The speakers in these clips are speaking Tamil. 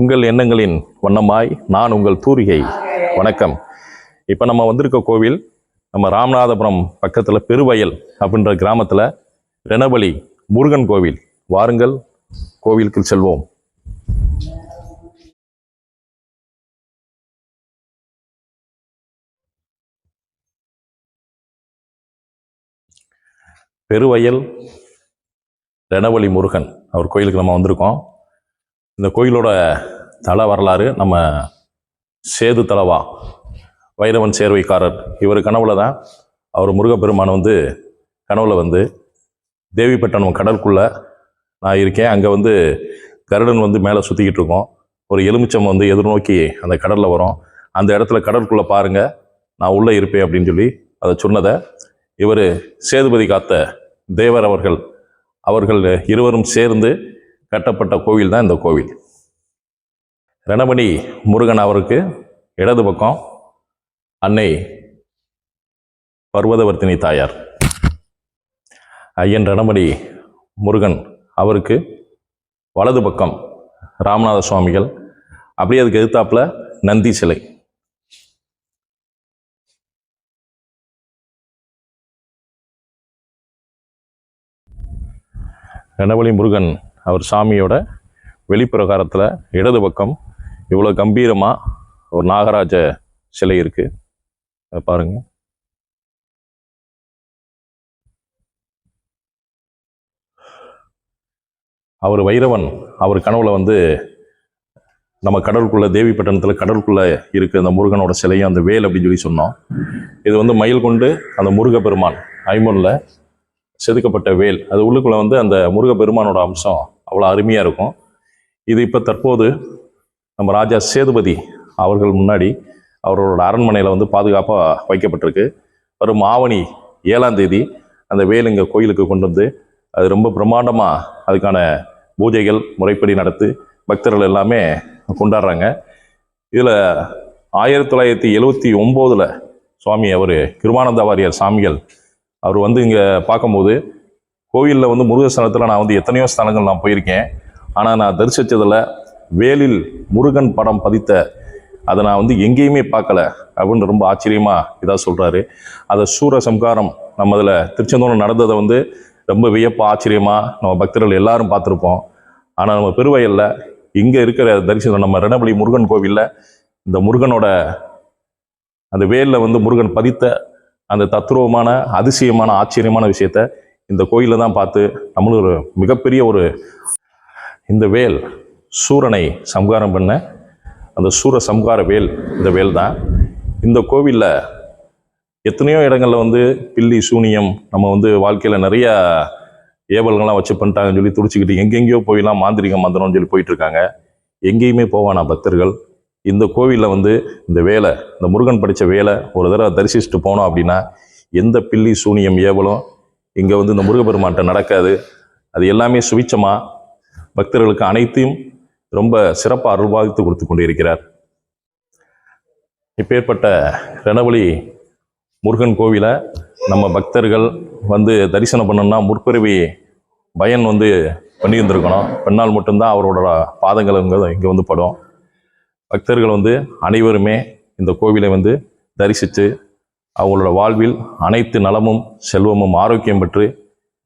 உங்கள் எண்ணங்களின் வண்ணமாய் நான் உங்கள் தூரிகை. வணக்கம். இப்போ நம்ம வந்திருக்க கோவில் நம்ம ராமநாதபுரம் பக்கத்தில் பெருவயல் அப்படின்ற கிராமத்தில் ரெனபலி முருகன் கோவில். வாருங்கள் கோவிலுக்கு செல்வோம். பெருவயல் ரெனவழி முருகன். அவர் கோயிலுக்கு நம்ம வந்திருக்கோம். இந்த கோயிலோட தல வரலாறு நம்ம சேது தலவா வைரவன் சேர்வைக்காரர். இவர் கனவுல தான் அவர் முருகப்பெருமான் வந்து கனவுல வந்து தேவிப்பட்டணம் கடலுக்குள்ள நான் இருக்கேன். அங்கே வந்து கருடன் வந்து மேலே சுற்றிக்கிட்டு இருக்கோம். ஒரு எலுமிச்சம் வந்து எதிர்நோக்கி அந்த கடலில் வரும். அந்த இடத்துல கடலுக்குள்ளே பாருங்கள் நான் உள்ளே இருப்பேன் அப்படின்னு சொல்லி அதை சொன்னதை இவர் சேதுபதி காத்த தேவர் அவர்கள் அவர்கள் இருவரும் சேர்ந்து கட்டப்பட்ட கோவில் தான் இந்த கோவில். ரணபடி முருகன் அவருக்கு இடது பக்கம் அன்னை பர்வதவர்த்தினி தாயார். ஐயன் ரணபடி முருகன் அவருக்கு வலது பக்கம் ராமநாத சுவாமிகள். அப்படியே அதுக்கு எதிர்த்தாப்புல நந்தி சிலை. ரணபலி முருகன் அவர் சாமியோட வெளிப்பிரகாரத்தில் இடது பக்கம் இவ்வளோ கம்பீரமாக ஒரு நாகராஜ சிலை இருக்குது அதை பாருங்கள் அவர் வைரவன் அவர் கனவுல வந்து நம்ம கடலுக்குள்ளே தேவிப்பட்டினத்தில் கடலுக்குள்ளே இருக்க அந்த முருகனோட சிலையும் அந்த வேல் அப்படின்னு சொல்லி சொன்னோம். இது வந்து மயில் கொண்டு அந்த முருகப்பெருமான் ஐமனில் செதுக்கப்பட்ட வேல். அது உள்ளுக்குள்ள வந்து அந்த முருகப்பெருமானோட அம்சம் அவ்வளோ அருமையாக இருக்கும். இது இப்போ தற்போது நம்ம ராஜா சேதுபதி அவர்கள் முன்னாடி அவரோட அரண்மனையில் வந்து பாதுகாப்பாக வைக்கப்பட்டிருக்கு. வரும் ஆவணி ஏழாம் தேதி அந்த வேல் இங்கே கோயிலுக்கு கொண்டு வந்து அது ரொம்ப பிரம்மாண்டமாக அதுக்கான பூஜைகள் முறைப்படி நடத்து பக்தர்கள் எல்லாமே கொண்டாடுறாங்க. இதில் ஆயிரத்தி தொள்ளாயிரத்தி எழுவத்தி ஒம்போதில் சுவாமி அவர் கிருமானந்த வாரியார் சாமிகள் அவர் வந்து இங்கே பார்க்கும்போது கோவிலில் வந்து முருகஸ்தானத்தில் நான் வந்து எத்தனையோ ஸ்தலங்கள் நான் போயிருக்கேன். ஆனால் நான் தரிசித்ததில் வேலில் முருகன் படம் பதித்த அதை நான் வந்து எங்கேயுமே பார்க்கல அப்படின்னு ரொம்ப ஆச்சரியமாக இதாக சொல்கிறாரு அதை சூர சம்காரம் நம்ம அதில் திருச்செந்தூரில் நடந்ததை வந்து ரொம்ப வியப்பு ஆச்சரியமாக நம்ம பக்தர்கள் எல்லாரும் பார்த்துருப்போம். ஆனால் நம்ம பெருவயலில் இங்கே இருக்கிற தரிசனம் நம்ம ரணபலி முருகன் கோவிலில் இந்த முருகனோட அந்த வேலில் வந்து முருகன் பதித்த அந்த தத்ரூபமான அதிசயமான ஆச்சரியமான விஷயத்த இந்த கோயிலில் தான் பார்த்து நம்மளும் ஒரு மிகப்பெரிய ஒரு இந்த வேல் சூரனை சம்காரம் பண்ண அந்த சூர சம்கார வேல் இந்த வேல் தான். இந்த கோவிலில் எத்தனையோ இடங்களில் வந்து பில்லி சூனியம் நம்ம வந்து வாழ்க்கையில் நிறைய ஏவல்கள்லாம் வச்சு பண்ணிட்டாங்கன்னு சொல்லி துடிச்சிக்கிட்டு எங்கெங்கேயோ போயெல்லாம் மாந்திரிகம் மந்திரம்னு சொல்லி போயிட்டுருக்காங்க எங்கேயுமே போவானா பக்தர்கள்? இந்த கோவிலில் வந்து இந்த வேலை இந்த முருகன் படித்த வேலை ஒரு தடவை தரிசிச்சுட்டு போனோம் அப்படின்னா எந்த பில்லி சூனியம் ஏவலும் இங்கே வந்து இந்த முருகப்பெருமான்ட்ட நடக்காது. அது எல்லாமே சுவிச்சமாக பக்தர்களுக்கு அனைத்தையும் ரொம்ப சிறப்பாக அருள்பாவித்து கொடுத்து கொண்டு இருக்கிறார் இப்பேற்பட்ட ரணவழி முருகன் கோவிலை நம்ம பக்தர்கள் வந்து தரிசனம் பண்ணணும்னா முற்பிறவி பயன் வந்து பண்ணியிருந்திருக்கணும். பெண்ணால் மட்டும்தான் அவரோட பாதங்கள் இங்கே இங்கே வந்து படும். பக்தர்கள் வந்து அனைவருமே இந்த கோவிலை வந்து தரிசித்து அவங்களோட வாழ்வில் அனைத்து நலமும் செல்வமும் ஆரோக்கியம் பெற்று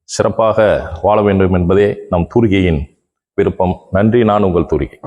சிறப்பாக வாழ வேண்டும் என்பதே நம் தூரிகையின் விருப்பம். நன்றி நான் உங்கள் தூரிகை.